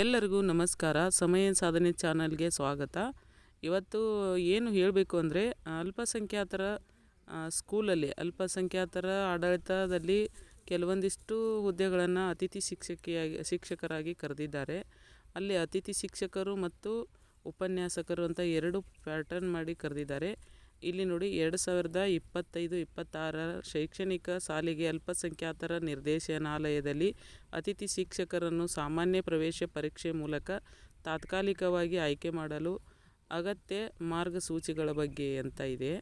ಎಲ್ಲರಿಗೂ ನಮಸ್ಕಾರ. ಸಮಯ ಸಾಧನೆ ಚಾನಲ್ಗೆ ಸ್ವಾಗತ. ಇವತ್ತು ಏನು ಹೇಳಬೇಕು ಅಂದರೆ, ಅಲ್ಪಸಂಖ್ಯಾತರ ಸ್ಕೂಲಲ್ಲಿ, ಅಲ್ಪಸಂಖ್ಯಾತರ ಆಡಳಿತದಲ್ಲಿ ಕೆಲವೊಂದಿಷ್ಟು ಹುದ್ದೆಗಳನ್ನು ಅತಿಥಿ ಶಿಕ್ಷಕಿಯಾಗಿ, ಶಿಕ್ಷಕರಾಗಿ ಕರೆದಿದ್ದಾರೆ. ಅಲ್ಲಿ ಅತಿಥಿ ಶಿಕ್ಷಕರು ಮತ್ತು ಉಪನ್ಯಾಸಕರು ಅಂತ ಎರಡು ಪ್ಯಾಟರ್ನ್ ಮಾಡಿ ಕರೆದಿದ್ದಾರೆ. ಇಲ್ಲಿ ನೋಡಿ ಎರಡು ಸಾವಿರದ ಇಪ್ಪತ್ತೈದು, ಇಪ್ಪತ್ತಾರರ ಶೈಕ್ಷಣಿಕ ಸಾಲಿಗೆ ಅಲ್ಪಸಂಖ್ಯಾತರ ನಿರ್ದೇಶನಾಲಯದಲ್ಲಿ ಅತಿಥಿ ಶಿಕ್ಷಕರನ್ನು ಸಾಮಾನ್ಯ ಪ್ರವೇಶ ಪರೀಕ್ಷೆ ಮೂಲಕ ತಾತ್ಕಾಲಿಕವಾಗಿ ಆಯ್ಕೆ ಮಾಡಲು ಅಗತ್ಯ ಮಾರ್ಗಸೂಚಿಗಳ ಬಗ್ಗೆ ಅಂತ ಇದೆ.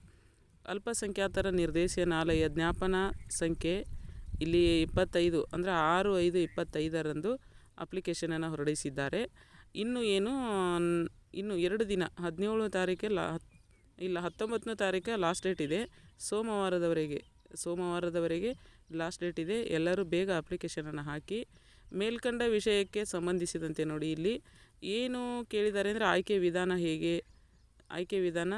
ಅಲ್ಪಸಂಖ್ಯಾತರ ನಿರ್ದೇಶನಾಲಯ ಜ್ಞಾಪನ ಸಂಖ್ಯೆ ಇಲ್ಲಿ ಇಪ್ಪತ್ತೈದು, ಅಂದರೆ ಆರು, ಐದು, ಇಪ್ಪತ್ತೈದರಂದು ಅಪ್ಲಿಕೇಶನನ್ನು ಹೊರಡಿಸಿದ್ದಾರೆ. ಇನ್ನು ಏನು, ಇನ್ನು ಎರಡು ದಿನ, ಹದಿನೇಳು ತಾರೀಕೆ ಲಾ ಇಲ್ಲ, ಹತ್ತೊಂಬತ್ತನೇ ತಾರೀಕು ಲಾಸ್ಟ್ ಡೇಟ್ ಇದೆ. ಸೋಮವಾರದವರೆಗೆ ಸೋಮವಾರದವರೆಗೆ ಲಾಸ್ಟ್ ಡೇಟ್ ಇದೆ. ಎಲ್ಲರೂ ಬೇಗ ಅಪ್ಲಿಕೇಶನನ್ನು ಹಾಕಿ, ಮೇಲ್ಕಂಡ ವಿಷಯಕ್ಕೆ ಸಂಬಂಧಿಸಿದಂತೆ ನೋಡಿ ಇಲ್ಲಿ ಏನು ಕೇಳಿದ್ದಾರೆ ಅಂದರೆ ಆಯ್ಕೆ ವಿಧಾನ ಹೇಗೆ, ಆಯ್ಕೆ ವಿಧಾನ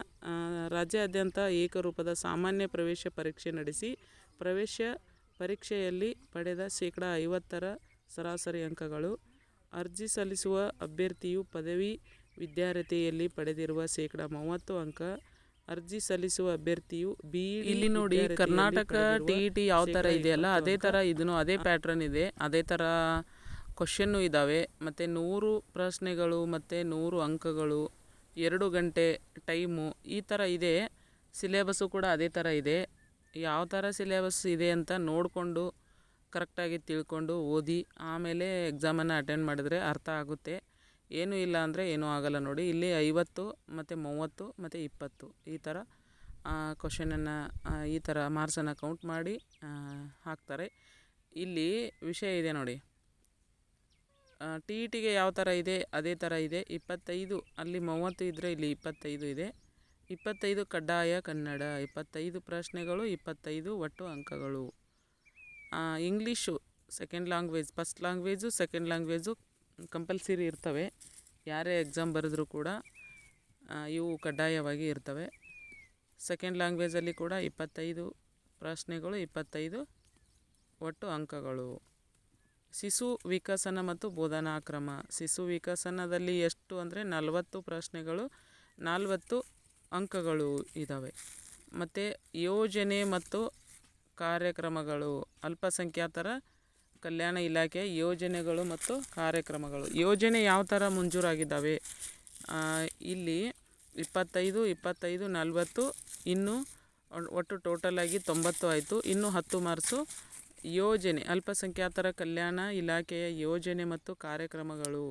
ರಾಜ್ಯಾದ್ಯಂತ ಏಕರೂಪದ ಸಾಮಾನ್ಯ ಪ್ರವೇಶ ಪರೀಕ್ಷೆ ನಡೆಸಿ, ಪ್ರವೇಶ ಪರೀಕ್ಷೆಯಲ್ಲಿ ಪಡೆದ ಶೇಕಡ ಐವತ್ತರ ಸರಾಸರಿ ಅಂಕಗಳು, ಅರ್ಜಿ ಸಲ್ಲಿಸುವ ಅಭ್ಯರ್ಥಿಯು ಪದವಿ ವಿದ್ಯಾರ್ಹತೆಯಲ್ಲಿ ಪಡೆದಿರುವ ಶೇಕಡ ಮೂವತ್ತು ಅಂಕ ಅರ್ಜಿ ಸಲ್ಲಿಸುವ ಅಭ್ಯರ್ಥಿಯು ಬಿ ಇಲ್ಲಿ ನೋಡಿ ಕರ್ನಾಟಕ ಟಿ ಇ ಟಿ ಯಾವ ಥರ ಇದೆಯಲ್ಲ ಅದೇ ಥರ ಇದನ್ನು ಅದೇ ಪ್ಯಾಟ್ರನ್ ಇದೆ. ಅದೇ ಥರ ಕ್ವಶನ್ನು ಇದ್ದಾವೆ ಮತ್ತು ನೂರು ಪ್ರಶ್ನೆಗಳು ಮತ್ತು ನೂರು ಅಂಕಗಳು ಎರಡು ಗಂಟೆ ಟೈಮು ಈ ಥರ ಇದೆ. ಸಿಲೆಬಸ್ಸು ಕೂಡ ಅದೇ ಥರ ಇದೆ. ಯಾವ ಥರ ಸಿಲೆಬಸ್ ಇದೆ ಅಂತ ನೋಡಿಕೊಂಡು ಕರೆಕ್ಟಾಗಿ ತಿಳ್ಕೊಂಡು ಓದಿ ಆಮೇಲೆ ಎಕ್ಸಾಮನ್ನು ಅಟೆಂಡ್ ಮಾಡಿದ್ರೆ ಅರ್ಥ ಆಗುತ್ತೆ. ಏನೂ ಇಲ್ಲ ಅಂದರೆ ಏನೂ ಆಗಲ್ಲ ನೋಡಿ. ಇಲ್ಲಿ ಐವತ್ತು, ಮತ್ತು ಮೂವತ್ತು, ಮತ್ತು ಇಪ್ಪತ್ತು ಈ ಥರ ಕ್ವಶನನ್ನು ಈ ಥರ ಮಾರ್ಕ್ಸನ್ನು ಕೌಂಟ್ ಮಾಡಿ ಹಾಕ್ತಾರೆ. ಇಲ್ಲಿ ವಿಷಯ ಇದೆ ನೋಡಿ. ಟಿ ಇ ಟಿಗೆ ಯಾವ ಥರ ಇದೆ? ಅದೇ ಥರ ಇದೆ. ಇಪ್ಪತ್ತೈದು, ಅಲ್ಲಿ ಮೂವತ್ತು ಇದ್ದರೆ ಇಲ್ಲಿ ಇಪ್ಪತ್ತೈದು ಇದೆ. ಇಪ್ಪತ್ತೈದು ಕಡ್ಡಾಯ ಕನ್ನಡ, ಇಪ್ಪತ್ತೈದು ಪ್ರಶ್ನೆಗಳು, ಇಪ್ಪತ್ತೈದು ಒಟ್ಟು ಅಂಕಗಳು. English second language first language second language compulsory ಇರ್ತವೆ. ಯಾರೇ ಎಕ್ಸಾಮ್ ಬರೆದ್ರೂ ಕೂಡ ಇವು ಕಡ್ಡಾಯವಾಗಿ ಇರ್ತವೆ. ಸೆಕೆಂಡ್ ಲ್ಯಾಂಗ್ವೇಜಲ್ಲಿ ಕೂಡ ಇಪ್ಪತ್ತೈದು ಪ್ರಶ್ನೆಗಳು, ಇಪ್ಪತ್ತೈದು ಒಟ್ಟು ಅಂಕಗಳು. ಶಿಶು ವಿಕಸನ ಮತ್ತು ಬೋಧನಾ ಕ್ರಮ. ಶಿಶು ವಿಕಸನದಲ್ಲಿ ಎಷ್ಟು ಅಂದರೆ ನಲವತ್ತು ಪ್ರಶ್ನೆಗಳು, ನಲವತ್ತು ಅಂಕಗಳು ಇದ್ದಾವೆ ಮತ್ತು ಯೋಜನೆ ಮತ್ತು ಕಾರ್ಯಕ್ರಮಗಳು. ಅಲ್ಪಸಂಖ್ಯಾತರ ಕಲ್ಯಾಣ ಇಲಾಖೆಯ ಯೋಜನೆಗಳು ಮತ್ತು ಕಾರ್ಯಕ್ರಮಗಳು. ಯೋಜನೆ ಯಾವ ಥರ ಮಂಜೂರಾಗಿದ್ದಾವೆ? ಇಲ್ಲಿ ಇಪ್ಪತ್ತೈದು ಇಪ್ಪತ್ತೈದು, ನಲವತ್ತು, ಇನ್ನು ಒಟ್ಟು ಟೋಟಲಾಗಿ ತೊಂಬತ್ತು ಆಯಿತು. ಇನ್ನು ಹತ್ತು ಮಾರ್ಸು ಯೋಜನೆ, ಅಲ್ಪಸಂಖ್ಯಾತರ ಕಲ್ಯಾಣ ಇಲಾಖೆಯ ಯೋಜನೆ ಮತ್ತು ಕಾರ್ಯಕ್ರಮಗಳು.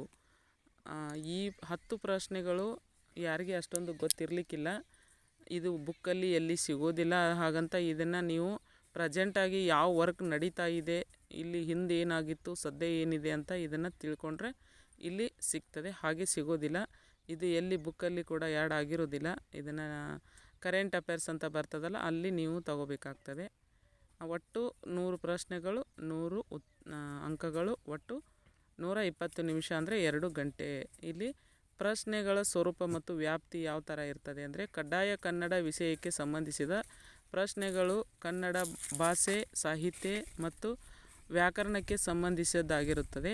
ಈ ಹತ್ತು ಪ್ರಶ್ನೆಗಳು ಯಾರಿಗೆ ಅಷ್ಟೊಂದು ಗೊತ್ತಿರಲಿಕ್ಕಿಲ್ಲ. ಇದು ಬುಕ್ಕಲ್ಲಿ ಎಲ್ಲಿ ಸಿಗೋದಿಲ್ಲ. ಹಾಗಂತ ಇದನ್ನು ನೀವು ಪ್ರೆಸೆಂಟಾಗಿ ಯಾವ ವರ್ಕ್ ನಡೀತಾ ಇದೆ ಇಲ್ಲಿ ಹಿಂದೆ ಏನಾಗಿತ್ತು, ಸದ್ಯ ಏನಿದೆ ಅಂತ ಇದನ್ನು ತಿಳ್ಕೊಂಡ್ರೆ ಇಲ್ಲಿ ಸಿಗ್ತದೆ. ಹಾಗೆ ಸಿಗೋದಿಲ್ಲ. ಇದು ಎಲ್ಲಿ ಬುಕ್ಕಲ್ಲಿ ಕೂಡ ಆ್ಯಡ್ ಆಗಿರೋದಿಲ್ಲ. ಇದನ್ನು ಕರೆಂಟ್ ಅಫೇರ್ಸ್ ಅಂತ ಬರ್ತದಲ್ಲ, ಅಲ್ಲಿ ನೀವು ತಗೋಬೇಕಾಗ್ತದೆ. ಒಟ್ಟು ನೂರು ಪ್ರಶ್ನೆಗಳು, ನೂರು ಉತ್ ಅಂಕಗಳು, ಒಟ್ಟು ನೂರ ಇಪ್ಪತ್ತು ನಿಮಿಷ ಅಂದರೆ ಎರಡು ಗಂಟೆ. ಇಲ್ಲಿ ಪ್ರಶ್ನೆಗಳ ಸ್ವರೂಪ ಮತ್ತು ವ್ಯಾಪ್ತಿ ಯಾವ ಥರ ಇರ್ತದೆ ಅಂದರೆ ಕಡ್ಡಾಯ ಕನ್ನಡ ವಿಷಯಕ್ಕೆ ಸಂಬಂಧಿಸಿದ ಪ್ರಶ್ನೆಗಳು ಕನ್ನಡ ಭಾಷೆ, ಸಾಹಿತ್ಯ ಮತ್ತು ವ್ಯಾಕರಣಕ್ಕೆ ಸಂಬಂಧಿಸಿದ್ದಾಗಿರುತ್ತದೆ.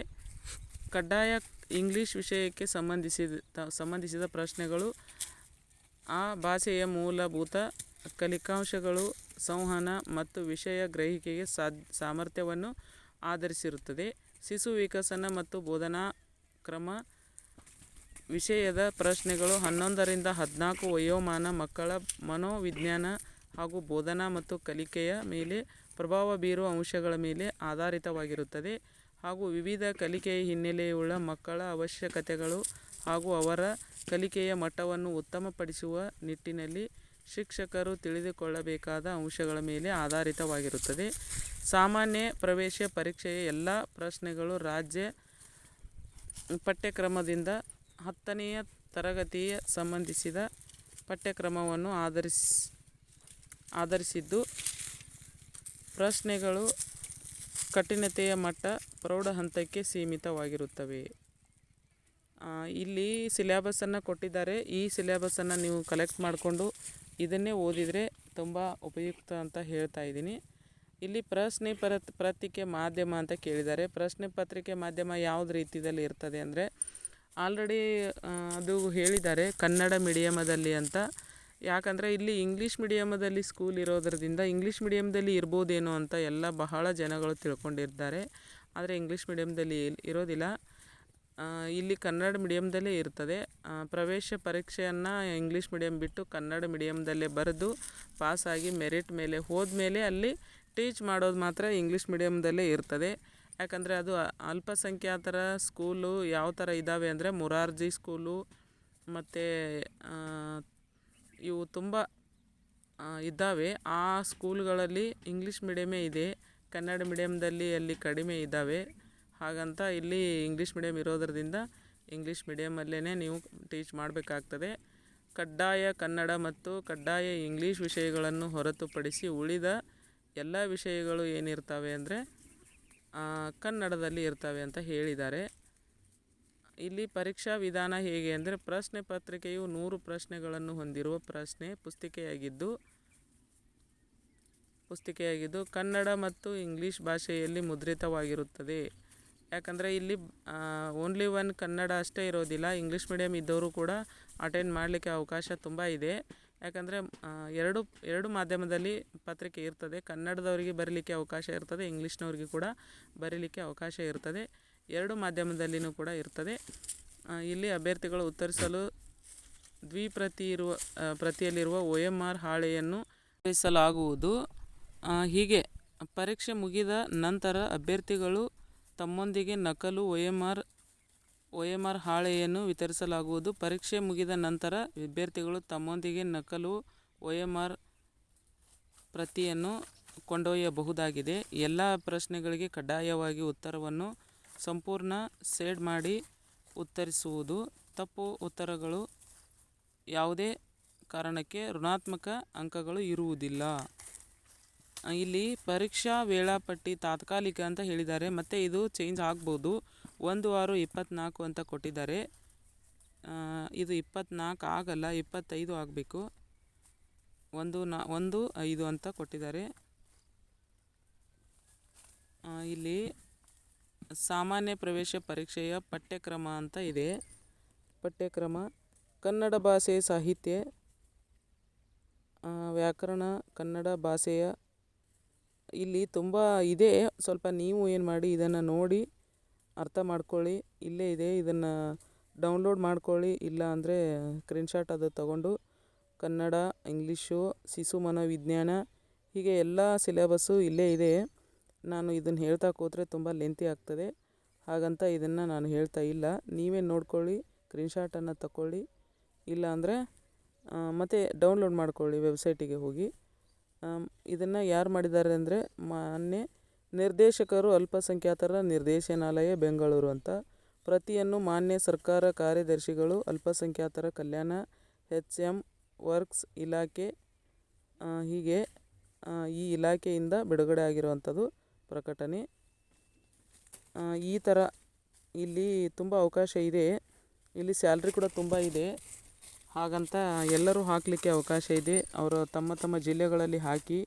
ಕಡ್ಡಾಯ ಇಂಗ್ಲೀಷ್ ವಿಷಯಕ್ಕೆ ಸಂಬಂಧಿಸಿದ ಸಂಬಂಧಿಸಿದ ಪ್ರಶ್ನೆಗಳು, ಆ ಭಾಷೆಯ ಮೂಲಭೂತ ಕಲಿಕಾಂಶಗಳು, ಸಂವಹನ ಮತ್ತು ವಿಷಯ ಗ್ರಹಿಕೆಗೆ ಸಾಮರ್ಥ್ಯವನ್ನು ಆಧರಿಸಿರುತ್ತದೆ. ಶಿಶು ವಿಕಸನ ಮತ್ತು ಬೋಧನಾ ಕ್ರಮ, ವಿಷಯದ ಪ್ರಶ್ನೆಗಳು ಹನ್ನೊಂದರಿಂದ ಹದಿನಾಲ್ಕು ವಯೋಮಾನ ಮಕ್ಕಳ ಮನೋವಿಜ್ಞಾನ ಹಾಗೂ ಬೋಧನಾ ಮತ್ತು ಕಲಿಕೆಯ ಮೇಲೆ ಪ್ರಭಾವ ಬೀರುವ ಅಂಶಗಳ ಮೇಲೆ ಆಧಾರಿತವಾಗಿರುತ್ತದೆ ಹಾಗೂ ವಿವಿಧ ಕಲಿಕೆಯ ಹಿನ್ನೆಲೆಯುಳ್ಳ ಮಕ್ಕಳ ಅವಶ್ಯಕತೆಗಳು ಹಾಗೂ ಅವರ ಕಲಿಕೆಯ ಮಟ್ಟವನ್ನು ಉತ್ತಮಪಡಿಸುವ ನಿಟ್ಟಿನಲ್ಲಿ ಶಿಕ್ಷಕರು ತಿಳಿದುಕೊಳ್ಳಬೇಕಾದ ಅಂಶಗಳ ಮೇಲೆ ಆಧಾರಿತವಾಗಿರುತ್ತದೆ. ಸಾಮಾನ್ಯ ಪ್ರವೇಶ ಪರೀಕ್ಷೆಯ ಎಲ್ಲ ಪ್ರಶ್ನೆಗಳು ರಾಜ್ಯ ಪಠ್ಯಕ್ರಮದಿಂದ ಹತ್ತನೆಯ ತರಗತಿಯ ಸಂಬಂಧಿಸಿದ ಪಠ್ಯಕ್ರಮವನ್ನು ಆಧರಿಸಿ, ಆಧರಿಸಿದ್ದು ಪ್ರಶ್ನೆಗಳು ಕಠಿಣತೆಯ ಮಟ್ಟ ಪ್ರೌಢ ಹಂತಕ್ಕೆ ಸೀಮಿತವಾಗಿರುತ್ತವೆ. ಇಲ್ಲಿ ಸಿಲೆಬಸನ್ನು ಕೊಟ್ಟಿದ್ದಾರೆ. ಈ ಸಿಲೆಬಸನ್ನು ನೀವು ಕಲೆಕ್ಟ್ ಮಾಡಿಕೊಂಡು ಇದನ್ನೇ ಓದಿದರೆ ತುಂಬ ಉಪಯುಕ್ತ ಅಂತ ಹೇಳ್ತಾ ಇದ್ದೀನಿ. ಇಲ್ಲಿ ಪ್ರಶ್ನೆ ಪರತ್, ಪತ್ರಿಕೆ ಮಾಧ್ಯಮ ಅಂತ ಕೇಳಿದ್ದಾರೆ. ಪ್ರಶ್ನೆ ಪತ್ರಿಕೆ ಮಾಧ್ಯಮ ಯಾವ್ದು ರೀತಿಯಲ್ಲಿ ಇರ್ತದೆ ಅಂದರೆ ಆಲ್ರೆಡಿ ಅದು ಹೇಳಿದ್ದಾರೆ ಕನ್ನಡ ಮೀಡಿಯಮದಲ್ಲಿ ಅಂತ. ಯಾಕಂದರೆ ಇಲ್ಲಿ ಇಂಗ್ಲೀಷ್ ಮೀಡಿಯಮದಲ್ಲಿ ಸ್ಕೂಲ್ ಇರೋದ್ರಿಂದ ಇಂಗ್ಲೀಷ್ ಮೀಡಿಯಮ್ದಲ್ಲಿ ಇರ್ಬೋದೇನೋ ಅಂತ ಎಲ್ಲ ಬಹಳ ಜನಗಳು ತಿಳ್ಕೊಂಡಿರ್ತಾರೆ. ಆದರೆ ಇಂಗ್ಲೀಷ್ ಮೀಡಿಯಮ್ದಲ್ಲಿ ಇರೋದಿಲ್ಲ. ಇಲ್ಲಿ ಕನ್ನಡ ಮೀಡಿಯಮ್ದಲ್ಲೇ ಇರ್ತದೆ. ಪ್ರವೇಶ ಪರೀಕ್ಷೆಯನ್ನು ಇಂಗ್ಲೀಷ್ ಮೀಡಿಯಮ್ ಬಿಟ್ಟು ಕನ್ನಡ ಮೀಡಿಯಮ್ದಲ್ಲೇ ಬರೆದು ಪಾಸಾಗಿ ಮೆರಿಟ್ ಮೇಲೆ ಹೋದ್ಮೇಲೆ ಅಲ್ಲಿ ಟೀಚ್ ಮಾಡೋದು ಮಾತ್ರ ಇಂಗ್ಲೀಷ್ ಮೀಡಿಯಮ್ದಲ್ಲೇ ಇರ್ತದೆ. ಯಾಕಂದರೆ ಅದು ಅಲ್ಪಸಂಖ್ಯಾತರ ಸ್ಕೂಲು ಯಾವ ಥರ ಇದ್ದಾವೆ ಅಂದರೆ ಮುರಾರ್ಜಿ ಸ್ಕೂಲು ಮತ್ತು ಇವು ತುಂಬ ಇದ್ದಾವೆ. ಆ ಸ್ಕೂಲ್ಗಳಲ್ಲಿ ಇಂಗ್ಲೀಷ್ ಮೀಡಿಯಮ್ಮೇ ಇದೆ. ಕನ್ನಡ ಮೀಡಿಯಮ್ದಲ್ಲಿ ಅಲ್ಲಿ ಕಡಿಮೆ ಇದ್ದಾವೆ. ಹಾಗಂತ ಇಲ್ಲಿ ಇಂಗ್ಲೀಷ್ ಮೀಡಿಯಮ್ ಇರೋದ್ರಿಂದ ಇಂಗ್ಲೀಷ್ ಮೀಡಿಯಮಲ್ಲೇ ನೀವು ಟೀಚ್ ಮಾಡಬೇಕಾಗ್ತದೆ. ಕಡ್ಡಾಯ ಕನ್ನಡ ಮತ್ತು ಕಡ್ಡಾಯ ಇಂಗ್ಲೀಷ್ ವಿಷಯಗಳನ್ನು ಹೊರತುಪಡಿಸಿ ಉಳಿದ ಎಲ್ಲ ವಿಷಯಗಳು ಏನಿರ್ತವೆ ಅಂದರೆ ಕನ್ನಡದಲ್ಲಿ ಇರ್ತವೆ ಅಂತ ಹೇಳಿದ್ದಾರೆ. ಇಲ್ಲಿ ಪರೀಕ್ಷಾ ವಿಧಾನ ಹೇಗೆ ಅಂದರೆ ಪ್ರಶ್ನೆ ಪತ್ರಿಕೆಯು ನೂರು ಪ್ರಶ್ನೆಗಳನ್ನು ಹೊಂದಿರುವ ಪ್ರಶ್ನೆ ಪುಸ್ತಿಕೆಯಾಗಿದ್ದು ಪುಸ್ತಿಕೆಯಾಗಿದ್ದು ಕನ್ನಡ ಮತ್ತು ಇಂಗ್ಲೀಷ್ ಭಾಷೆಯಲ್ಲಿ ಮುದ್ರಿತವಾಗಿರುತ್ತದೆ. ಯಾಕಂದರೆ ಇಲ್ಲಿ ಓನ್ಲಿ ಒನ್ ಕನ್ನಡ ಅಷ್ಟೇ ಇರೋದಿಲ್ಲ, ಇಂಗ್ಲೀಷ್ ಮೀಡಿಯಮ್ ಇದ್ದವರು ಕೂಡ ಅಟೆಂಡ್ ಮಾಡಲಿಕ್ಕೆ ಅವಕಾಶ ತುಂಬ ಇದೆ. ಯಾಕಂದರೆ ಎರಡು ಎರಡು ಮಾಧ್ಯಮದಲ್ಲಿ ಪತ್ರಿಕೆ ಇರ್ತದೆ, ಕನ್ನಡದವರಿಗೆ ಬರೀಲಿಕ್ಕೆ ಅವಕಾಶ ಇರ್ತದೆ, ಇಂಗ್ಲೀಷ್ನವ್ರಿಗೆ ಕೂಡ ಬರೀಲಿಕ್ಕೆ ಅವಕಾಶ ಇರ್ತದೆ. ಎರಡು ಮಾಧ್ಯಮದಲ್ಲಿಯೂ ಕೂಡ ಇರ್ತದೆ. ಇಲ್ಲಿ ಅಭ್ಯರ್ಥಿಗಳು ಉತ್ತರಿಸಲು ದ್ವಿಪ್ರತಿ ಇರುವ ಪ್ರತಿಯಲ್ಲಿರುವ ಒ ಎಂ ಆರ್ ಹಾಳೆಯನ್ನು ವಿತರಿಸಲಾಗುವುದು ಹೀಗೆ ಪರೀಕ್ಷೆ ಮುಗಿದ ನಂತರ ಅಭ್ಯರ್ಥಿಗಳು ತಮ್ಮೊಂದಿಗೆ ನಕಲು O M R O M R ಹಾಳೆಯನ್ನು ವಿತರಿಸಲಾಗುವುದು. ಪರೀಕ್ಷೆ ಮುಗಿದ ನಂತರ ವಿದ್ಯಾರ್ಥಿಗಳು ತಮ್ಮೊಂದಿಗೆ ನಕಲು ಒ ಎಂ ಆರ್ ಪ್ರತಿಯನ್ನು ಕೊಂಡೊಯ್ಯಬಹುದಾಗಿದೆ. ಎಲ್ಲ ಪ್ರಶ್ನೆಗಳಿಗೆ ಕಡ್ಡಾಯವಾಗಿ ಉತ್ತರವನ್ನು ಸಂಪೂರ್ಣ ಸೇಡ್ ಮಾಡಿ ಉತ್ತರಿಸುವುದು. ತಪ್ಪು ಉತ್ತರಗಳು ಯಾವುದೇ ಕಾರಣಕ್ಕೆ ಋಣಾತ್ಮಕ ಅಂಕಗಳು ಇರುವುದಿಲ್ಲ. ಇಲ್ಲಿ ಪರೀಕ್ಷಾ ವೇಳಾಪಟ್ಟಿ ತಾತ್ಕಾಲಿಕ ಅಂತ ಹೇಳಿದ್ದಾರೆ. ಮತ್ತು ಇದು ಚೇಂಜ್ ಆಗ್ಬೋದು. ಒಂದು ಆರು ಇಪ್ಪತ್ತ್ನಾಲ್ಕು ಅಂತ ಕೊಟ್ಟಿದ್ದಾರೆ. ಇದು ಇಪ್ಪತ್ತ್ನಾಲ್ಕು ಆಗಲ್ಲ, ಇಪ್ಪತ್ತೈದು ಆಗಬೇಕು. ಒಂದು ನಾ, ಒಂದು ಐದು ಅಂತ ಕೊಟ್ಟಿದ್ದಾರೆ. ಇಲ್ಲಿ ಸಾಮಾನ್ಯ ಪ್ರವೇಶ ಪರೀಕ್ಷೆಯ ಪಠ್ಯಕ್ರಮ ಅಂತ ಇದೆ. ಪಠ್ಯಕ್ರಮ, ಕನ್ನಡ ಭಾಷೆ ಸಾಹಿತ್ಯ ವ್ಯಾಕರಣ, ಕನ್ನಡ ಭಾಷೆಯ ಇಲ್ಲಿ ತುಂಬ ಇದೆ. ಸ್ವಲ್ಪ ನೀವು ಏನು ಮಾಡಿ ಇದನ್ನು ನೋಡಿ, ಅರ್ಥ ಮಾಡ್ಕೊಳ್ಳಿ. ಇಲ್ಲೇ ಇದೆ, ಇದನ್ನು ಡೌನ್ಲೋಡ್ ಮಾಡ್ಕೊಳ್ಳಿ. ಇಲ್ಲ ಅಂದರೆ ಸ್ಕ್ರೀನ್ಶಾಟ್ ಅದು ತಗೊಂಡು ಕನ್ನಡ, ಇಂಗ್ಲೀಷು, ಶಿಶು ಮನೋವಿಜ್ಞಾನ ಹೀಗೆ ಎಲ್ಲ ಸಿಲೆಬಸ್ಸು ಇಲ್ಲೇ ಇದೆ. ನಾನು ಇದನ್ನು ಹೇಳ್ತಾ ಕೂತ್ರೆ ತುಂಬ ಲೆಂತಿ ಆಗ್ತದೆ. ಹಾಗಂತ ಇದನ್ನು ನಾನು ಹೇಳ್ತಾ ಇಲ್ಲ. ನೀವೇ ನೋಡ್ಕೊಳ್ಳಿ ಸ್ಕ್ರೀನ್ಶಾಟನ್ನು ತಗೊಳ್ಳಿ ಇಲ್ಲ ಅಂದರೆ ಮತ್ತು ಡೌನ್ಲೋಡ್ ಮಾಡ್ಕೊಳ್ಳಿ ವೆಬ್ಸೈಟಿಗೆ ಹೋಗಿ. ಇದನ್ನು ಯಾರು ಮಾಡಿದ್ದಾರೆ ಅಂದರೆ, ಮಾನ್ಯ ನಿರ್ದೇಶಕರು ಅಲ್ಪಸಂಖ್ಯಾತರ ನಿರ್ದೇಶನಾಲಯ, ಬೆಂಗಳೂರು ಅಂತ. ಪ್ರತಿಯನ್ನು ಮಾನ್ಯ ಸರ್ಕಾರ ಕಾರ್ಯದರ್ಶಿಗಳು, ಅಲ್ಪಸಂಖ್ಯಾತರ ಕಲ್ಯಾಣ ಎಚ್ ಎಂ ವರ್ಕ್ಸ್ ಇಲಾಖೆ ಹೀಗೆ ಈ ಇಲಾಖೆಯಿಂದ ಬಿಡುಗಡೆ ಆಗಿರುವಂಥದ್ದು. ಪ್ರಕಟಣೆ ಈ ಥರ ಇಲ್ಲಿ ತುಂಬ ಅವಕಾಶ ಇದೆ. ಇಲ್ಲಿ ಸ್ಯಾಲ್ರಿ ಕೂಡ ತುಂಬ ಇದೆ. ಹಾಗಂತ ಎಲ್ಲರೂ ಹಾಕಲಿಕ್ಕೆ ಅವಕಾಶ ಇದೆ. ಅವರು ತಮ್ಮ ತಮ್ಮ ಜಿಲ್ಲೆಗಳಲ್ಲಿ ಹಾಕಿ,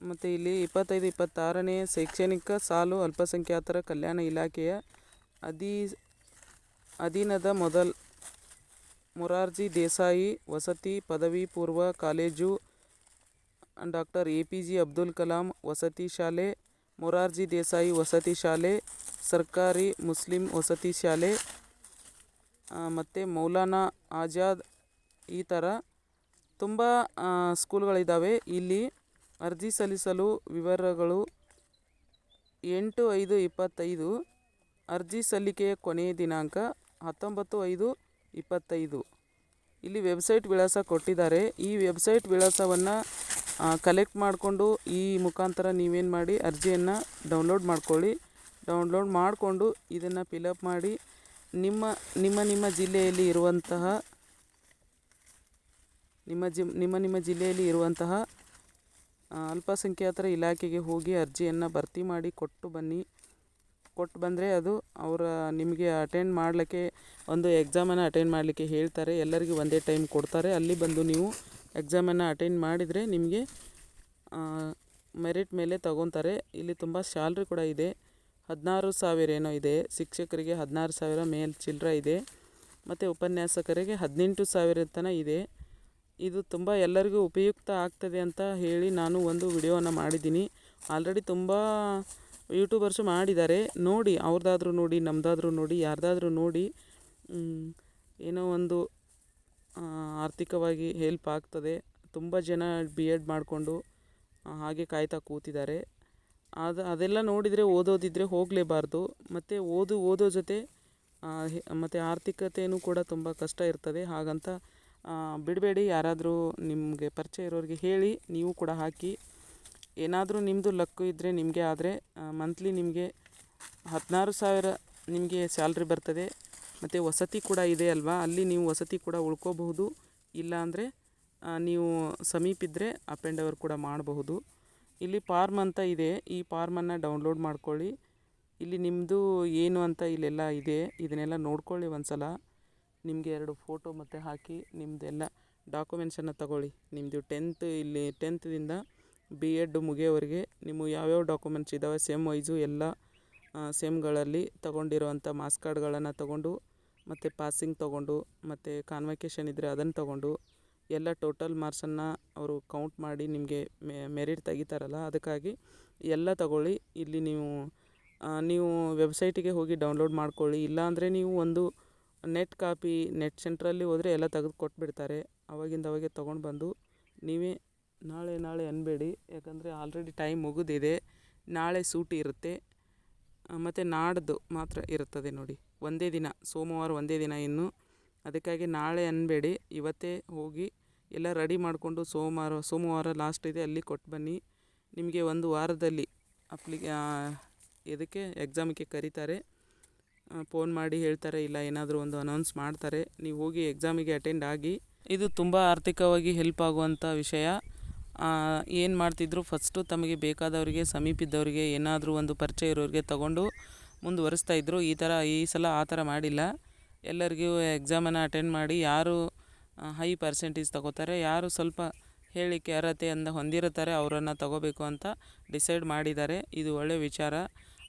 ಮತ್ತು ಇಲ್ಲಿ ಇಪ್ಪತ್ತೈದು, ಇಪ್ಪತ್ತಾರನೇ ಶೈಕ್ಷಣಿಕ ಸಾಲು ಅಲ್ಪಸಂಖ್ಯಾತರ ಕಲ್ಯಾಣ ಇಲಾಖೆಯ ಅಧೀ, ಅಧೀನದ ಮೊದಲ್ ಮೊರಾರ್ಜಿ ದೇಸಾಯಿ ವಸತಿ ಪದವಿ ಪೂರ್ವ college doctor A P J Abdul Kalam ವಸತಿ ಶಾಲೆ ಮೊರಾರ್ಜಿ ದೇಸಾಯಿ ವಸತಿ ಶಾಲೆ, ಸರ್ಕಾರಿ ಮುಸ್ಲಿಂ ವಸತಿ ಶಾಲೆ ಮತ್ತು ಮೌಲಾನಾ ಆಜಾದ್ ಈ ಥರ ತುಂಬ ಸ್ಕೂಲ್ಗಳಿದ್ದಾವೆ ಇಲ್ಲಿ ಅರ್ಜಿ ಸಲ್ಲಿಸಲು ವಿವರಗಳು ಎಂಟು ಐದು ಇಪ್ಪತ್ತೈದು, ಅರ್ಜಿ ಸಲ್ಲಿಕೆಯ ಕೊನೆಯ ದಿನಾಂಕ ಹತ್ತೊಂಬತ್ತು ಐದು ಇಪ್ಪತ್ತೈದು. ಇಲ್ಲಿ ವೆಬ್ಸೈಟ್ ವಿಳಾಸ ಕೊಟ್ಟಿದ್ದಾರೆ. ಈ ವೆಬ್ಸೈಟ್ ವಿಳಾಸವನ್ನು ಕಲೆಕ್ಟ್ ಮಾಡಿಕೊಂಡು ಈ ಮುಖಾಂತರ ನೀವೇನು ಮಾಡಿ ಅರ್ಜಿಯನ್ನು ಡೌನ್ಲೋಡ್ ಮಾಡ್ಕೊಳ್ಳಿ. ಡೌನ್ಲೋಡ್ ಮಾಡಿಕೊಂಡು ಇದನ್ನು ಫಿಲಪ್ ಮಾಡಿ ನಿಮ್ಮ ನಿಮ್ಮ ನಿಮ್ಮ ಜಿಲ್ಲೆಯಲ್ಲಿ ಇರುವಂತಹ, ನಿಮ್ಮ ಜಿ, ನಿಮ್ಮ ನಿಮ್ಮ ಜಿಲ್ಲೆಯಲ್ಲಿ ಇರುವಂತಹ ಅಲ್ಪಸಂಖ್ಯಾತರ ಇಲಾಖೆಗೆ ಹೋಗಿ ಅರ್ಜಿಯನ್ನು ಭರ್ತಿ ಮಾಡಿ ಕೊಟ್ಟು ಬನ್ನಿ. ಕೊಟ್ಟು ಬಂದರೆ ಅದು ಅವರ, ನಿಮಗೆ ಅಟೆಂಡ್ ಮಾಡಲಿಕ್ಕೆ, ಒಂದು ಎಕ್ಸಾಮನ್ನು ಅಟೆಂಡ್ ಮಾಡಲಿಕ್ಕೆ ಹೇಳ್ತಾರೆ. ಎಲ್ಲರಿಗೂ ಒಂದೇ ಟೈಮ್ ಕೊಡ್ತಾರೆ. ಅಲ್ಲಿ ಬಂದು ನೀವು ಎಕ್ಸಾಮನ್ನು ಅಟೆಂಡ್ ಮಾಡಿದರೆ ನಿಮಗೆ ಮೆರಿಟ್ ಮೇಲೆ ತಗೊತಾರೆ. ಇಲ್ಲಿ ತುಂಬ ಸ್ಯಾಲ್ರಿ ಕೂಡ ಇದೆ. ಹದಿನಾರು ಸಾವಿರ ಏನೋ ಇದೆ. ಶಿಕ್ಷಕರಿಗೆ ಹದಿನಾರು ಸಾವಿರ, ಮೇಲ್ ಚಿಲ್ಲರ ಇದೆ. ಮತ್ತು ಉಪನ್ಯಾಸಕರಿಗೆ ಹದಿನೆಂಟು ಸಾವಿರ ತನಕ ಇದೆ. ಇದು ತುಂಬ ಎಲ್ಲರಿಗೂ ಉಪಯುಕ್ತ ಆಗ್ತದೆ ಅಂತ ಹೇಳಿ ನಾನು ಒಂದು ವಿಡಿಯೋವನ್ನು ಮಾಡಿದ್ದೀನಿ. ಆಲ್ರೆಡಿ ತುಂಬ ಯೂಟ್ಯೂಬರ್ಸು ಮಾಡಿದ್ದಾರೆ. ನೋಡಿ ಅವ್ರದ್ದಾದ್ರೂ ನೋಡಿ ನಮ್ಮದಾದ್ರೂ ನೋಡಿ, ಯಾರ್ದಾದ್ರೂ ನೋಡಿ. ಏನೋ ಒಂದು ಆರ್ಥಿಕವಾಗಿ ಹೆಲ್ಪ್ ಆಗ್ತದೆ. ತುಂಬ ಜನ ಬಿ ಎಡ್ ಮಾಡಿಕೊಂಡು ಹಾಗೆ ಕಾಯ್ತಾ ಕೂತಿದ್ದಾರೆ. ಅದು ಅದೆಲ್ಲ ನೋಡಿದರೆ ಓದೋದಿದ್ದರೆ ಹೋಗಲೇಬಾರ್ದು. ಮತ್ತು ಓದು, ಓದೋ ಜೊತೆ ಮತ್ತು ಆರ್ಥಿಕತೆಯೂ ಕೂಡ ತುಂಬ ಕಷ್ಟ ಇರ್ತದೆ. ಹಾಗಂತ ಬಿಡಬೇಡಿ. ಯಾರಾದರೂ ನಿಮಗೆ ಪರಿಚಯ ಇರೋರಿಗೆ ಹೇಳಿ, ನೀವು ಕೂಡ ಹಾಕಿ. ಏನಾದರೂ ನಿಮ್ಮದು ಲಕ್ಕು ಇದ್ದರೆ ನಿಮಗೆ ಆದರೆ ಮಂತ್ಲಿ ನಿಮಗೆ ಹದಿನಾರು ಸಾವಿರ ನಿಮಗೆ ಸ್ಯಾಲ್ರಿ ಬರ್ತದೆ. ಮತ್ತು ವಸತಿ ಕೂಡ ಇದೆ ಅಲ್ವಾ? ಅಲ್ಲಿ ನೀವು ವಸತಿ ಕೂಡ ಉಳ್ಕೋಬಹುದು. ಇಲ್ಲ ಅಂದರೆ ನೀವು ಸಮೀಪ ಇದ್ದರೆ ಅಪ್ ಆ್ಯಂಡ್ ಡವರ್ ಕೂಡ ಮಾಡಬಹುದು. ಇಲ್ಲಿ ಫಾರ್ಮ್ ಅಂತ ಇದೆ. ಈ ಫಾರ್ಮನ್ನು ಡೌನ್ಲೋಡ್ ಮಾಡ್ಕೊಳ್ಳಿ. ಇಲ್ಲಿ ನಿಮ್ಮದು ಏನು ಅಂತ ಇಲ್ಲೆಲ್ಲ ಇದೆ. ಇದನ್ನೆಲ್ಲ ನೋಡ್ಕೊಳ್ಳಿ ಒಂದು ಸಲ ನಿಮಗೆ ಎರಡು ಫೋಟೋ ಮತ್ತು ಹಾಕಿ ನಿಮ್ಮದೆಲ್ಲ ಡಾಕ್ಯುಮೆಂಟ್ಸನ್ನು ತಗೊಳ್ಳಿ. ನಿಮ್ಮದು ಟೆಂತ್ ಇಲ್ಲಿ ಟೆಂತ್ದಿಂದ ಬಿ ಎಡ್ ಮುಗಿಯೋವರೆಗೆ ನಿಮ್ಮ ಯಾವ್ಯಾವ ಡಾಕ್ಯುಮೆಂಟ್ಸ್ ಇದ್ದಾವೆ ಸೆಮ್ ವೈಸು ಎಲ್ಲ ಸೆಮ್ಗಳಲ್ಲಿ ತಗೊಂಡಿರುವಂಥ ಮಾಸ್ ಕಾರ್ಡ್ಗಳನ್ನು ತಗೊಂಡು, ಮತ್ತು ಪಾಸಿಂಗ್ ತೊಗೊಂಡು, ಮತ್ತು ಕಾನ್ವಕೇಷನ್ ಇದ್ದರೆ ಅದನ್ನು ತೊಗೊಂಡು, ಎಲ್ಲ ಟೋಟಲ್ ಮಾರ್ಕ್ಸನ್ನು ಅವರು ಕೌಂಟ್ ಮಾಡಿ ನಿಮಗೆ ಮೆರಿಟ್ ತೆಗಿತಾರಲ್ಲ, ಅದಕ್ಕಾಗಿ ಎಲ್ಲ ತಗೊಳ್ಳಿ. ಇಲ್ಲಿ ನೀವು ನೀವು ವೆಬ್ಸೈಟಿಗೆ ಹೋಗಿ ಡೌನ್ಲೋಡ್ ಮಾಡ್ಕೊಳ್ಳಿ. ಇಲ್ಲಾಂದರೆ ನೀವು ಒಂದು ನೆಟ್ ಕಾಪಿ, ನೆಟ್ ಸೆಂಟ್ರಲ್ಲಿ ಹೋದರೆ ಎಲ್ಲ ತೆಗೆದು ಕೊಟ್ಬಿಡ್ತಾರೆ. ಅವಾಗಿಂದ ಅವಾಗೆ ತೊಗೊಂಡು ಬಂದು ನೀವೇ ನಾಳೆ ನಾಳೆ ಅನ್ಬೇಡಿ. ಯಾಕಂದರೆ ಆಲ್ರೆಡಿ ಟೈಮ್ ಮುಗಿದಿದೆ. ನಾಳೆ ಸೂಟಿ ಇರುತ್ತೆ. ಮತ್ತು ನಾಡ್ದು ಮಾತ್ರ ಇರುತ್ತದೆ ನೋಡಿ. ಒಂದೇ ದಿನ, ಸೋಮವಾರ ಒಂದೇ ದಿನ ಇನ್ನು. ಅದಕ್ಕಾಗಿ ನಾಳೆ ಅನ್ನಬೇಡಿ ಇವತ್ತೇ ಹೋಗಿ ಎಲ್ಲ ರೆಡಿ ಮಾಡಿಕೊಂಡು ಸೋಮವಾರ ಸೋಮವಾರ ಲಾಸ್ಟ್ ಇದೆ, ಅಲ್ಲಿ ಕೊಟ್ಟು ಬನ್ನಿ. ನಿಮಗೆ ಒಂದು ವಾರದಲ್ಲಿ ಅಪ್ಲಿ ಇದಕ್ಕೆ ಎಕ್ಸಾಮಿಗೆ ಕರೀತಾರೆ. ಫೋನ್ ಮಾಡಿ ಹೇಳ್ತಾರೆ, ಇಲ್ಲ ಏನಾದರೂ ಒಂದು ಅನೌನ್ಸ್ ಮಾಡ್ತಾರೆ. ನೀವು ಹೋಗಿ ಎಕ್ಸಾಮಿಗೆ ಅಟೆಂಡ್ ಆಗಿ. ಇದು ತುಂಬ ಆರ್ಥಿಕವಾಗಿ ಹೆಲ್ಪ್ ಆಗುವಂಥ ವಿಷಯ. ಏನು ಮಾಡ್ತಿದ್ರು? ಫಸ್ಟು ತಮಗೆ ಬೇಕಾದವರಿಗೆ, ಸಮೀಪಿದ್ದವರಿಗೆ ಏನಾದರೂ ಒಂದು ಪರಿಚಯ ಇರೋರಿಗೆ ತಗೊಂಡು ಮುಂದುವರಿಸ್ತಾ ಇದ್ದರು ಈ ಥರ ಈ ಸಲ ಆ ಥರ ಮಾಡಿಲ್ಲ. ಎಲ್ಲರಿಗೂ ಎಕ್ಸಾಮನ್ನು ಅಟೆಂಡ್ ಮಾಡಿ ಯಾರು ಹೈ ಪರ್ಸೆಂಟೇಜ್ ತಗೋತಾರೆ, ಯಾರು ಸ್ವಲ್ಪ ಹೇಳಿಕೆ ಅರ್ಹತೆಯಿಂದ ಹೊಂದಿರುತ್ತಾರೆ, ಅವರನ್ನು ತಗೋಬೇಕು ಅಂತ ಡಿಸೈಡ್ ಮಾಡಿದ್ದಾರೆ. ಇದು ಒಳ್ಳೆಯ ವಿಚಾರ.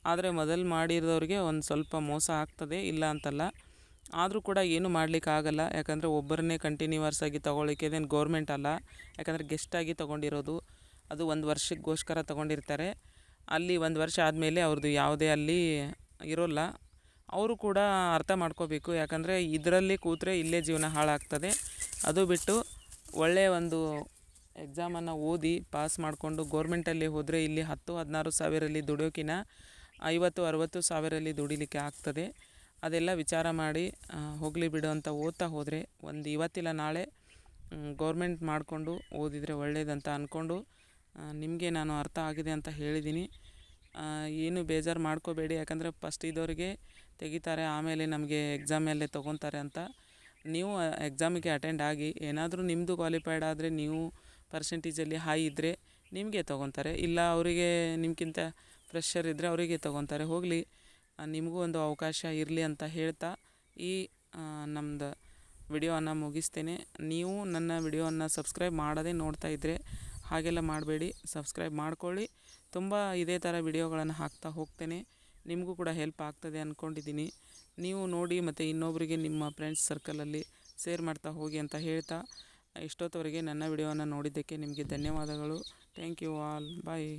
ಆದರೆ ಮೊದಲು ಮಾಡಿರೋರಿಗೆ ಒಂದು ಸ್ವಲ್ಪ ಮೋಸ ಆಗ್ತದೆ, ಇಲ್ಲ ಅಂತಲ್ಲ. ಆದರೂ ಕೂಡ ಏನು ಮಾಡಲಿಕ್ಕಾಗಲ್ಲ. ಯಾಕಂದರೆ ಒಬ್ಬರನ್ನೇ ಕಂಟಿನ್ಯೂವರ್ಸ್ ಆಗಿ ತೊಗೊಳಿಕ್ಕೆ ಇದೇನು ಗೌರ್ಮೆಂಟ್ ಅಲ್ಲ. ಯಾಕಂದರೆ ಗೆಸ್ಟಾಗಿ ತೊಗೊಂಡಿರೋದು. ಅದು ಒಂದು ವರ್ಷಕ್ಕೋಸ್ಕರ ತೊಗೊಂಡಿರ್ತಾರೆ. ಅಲ್ಲಿ ಒಂದು ವರ್ಷ ಆದಮೇಲೆ ಅವ್ರದ್ದು ಯಾವುದೇ ಅಲ್ಲಿ ಇರೋಲ್ಲ. ಅವರು ಕೂಡ ಅರ್ಥ ಮಾಡ್ಕೋಬೇಕು. ಯಾಕಂದರೆ ಇದರಲ್ಲಿ ಕೂತ್ರೆ ಇಲ್ಲೇ ಜೀವನ ಹಾಳಾಗ್ತದೆ. ಅದು ಬಿಟ್ಟು ಒಳ್ಳೆಯ ಒಂದು ಎಕ್ಸಾಮನ್ನು ಓದಿ ಪಾಸ್ ಮಾಡಿಕೊಂಡು ಗೋರ್ಮೆಂಟಲ್ಲಿ ಹೋದರೆ ಇಲ್ಲಿ ಹತ್ತು ಹದಿನಾರು ಸಾವಿರಲ್ಲಿ ದುಡಿಯೋಕಿನ ಐವತ್ತು, ಅರುವತ್ತು ಸಾವಿರಲ್ಲಿ ದುಡಿಲಿಕ್ಕೆ ಆಗ್ತದೆ. ಅದೆಲ್ಲ ವಿಚಾರ ಮಾಡಿ ಹೋಗಲಿ ಬಿಡು ಅಂತ ಓದ್ತಾ ಹೋದರೆ ಒಂದು ಇವತ್ತಿಲ್ಲ, ನಾಳೆ ಗೌರ್ಮೆಂಟ್ ಮಾಡಿಕೊಂಡು ಓದಿದರೆ ಒಳ್ಳೆಯದಂತ ಅಂದ್ಕೊಂಡು ನಿಮಗೆ ನಾನು ಅರ್ಥ ಆಗಿದೆ ಅಂತ ಹೇಳಿದ್ದೀನಿ ಏನು ಬೇಜಾರು ಮಾಡ್ಕೋಬೇಡಿ, ಯಾಕಂದರೆ ಫಸ್ಟ್ ಇದ್ದವರಿಗೆ ತೆಗಿತಾರೆ, ಆಮೇಲೆ ನಮಗೆ ಎಕ್ಸಾಮಲ್ಲೇ ತೊಗೊತಾರೆ ಅಂತ. ನೀವು ಎಕ್ಸಾಮಿಗೆ ಅಟೆಂಡ್ ಆಗಿ, ಏನಾದರೂ ನಿಮ್ಮದು ಕ್ವಾಲಿಫೈಡ್ ಆದರೆ ನೀವು ಪರ್ಸೆಂಟೇಜಲ್ಲಿ ಹೈ ಇದ್ದರೆ ನಿಮಗೆ ತೊಗೊತಾರೆ. ಇಲ್ಲ, ಅವರಿಗೆ ನಿಮ್ಗಿಂತ ಫ್ರೆಶರ್ ಇದ್ದರೆ ಅವರಿಗೆ ತೊಗೊತಾರೆ. ಹೋಗಲಿ ನಿಮಗೂ ಒಂದು ಅವಕಾಶ ಇರಲಿ ಅಂತ ಹೇಳ್ತಾ ಈ ನಮ್ಮದು ವಿಡಿಯೋವನ್ನು ಮುಗಿಸ್ತೇನೆ. ನೀವು ನನ್ನ ವಿಡಿಯೋವನ್ನು ಸಬ್ಸ್ಕ್ರೈಬ್ ಮಾಡದೇ ನೋಡ್ತಾ ಇದ್ದರೆ ಹಾಗೆಲ್ಲ ಮಾಡಬೇಡಿ. ಸಬ್ಸ್ಕ್ರೈಬ್ ಮಾಡ್ಕೊಳ್ಳಿ. ತುಂಬ ಇದೇ ಥರ ವಿಡಿಯೋಗಳನ್ನು ಹಾಕ್ತಾ ಹೋಗ್ತೇನೆ. ನಿಮಗೂ ಕೂಡ ಹೆಲ್ಪ್ ಆಗ್ತದೆ ಅಂದ್ಕೊಂಡಿದ್ದೀನಿ ನೀವು ನೋಡಿ ಮತ್ತು ಇನ್ನೊಬ್ಬರಿಗೆ ನಿಮ್ಮ ಫ್ರೆಂಡ್ಸ್ ಸರ್ಕಲಲ್ಲಿ ಶೇರ್ ಮಾಡ್ತಾ ಹೋಗಿ ಅಂತ ಹೇಳ್ತಾ ಇಷ್ಟೊತ್ತವರೆಗೆ ನನ್ನ ವಿಡಿಯೋವನ್ನು ನೋಡಿದ್ದಕ್ಕೆ ನಿಮಗೆ ಧನ್ಯವಾದಗಳು. Thank you all. ಬಾಯ್.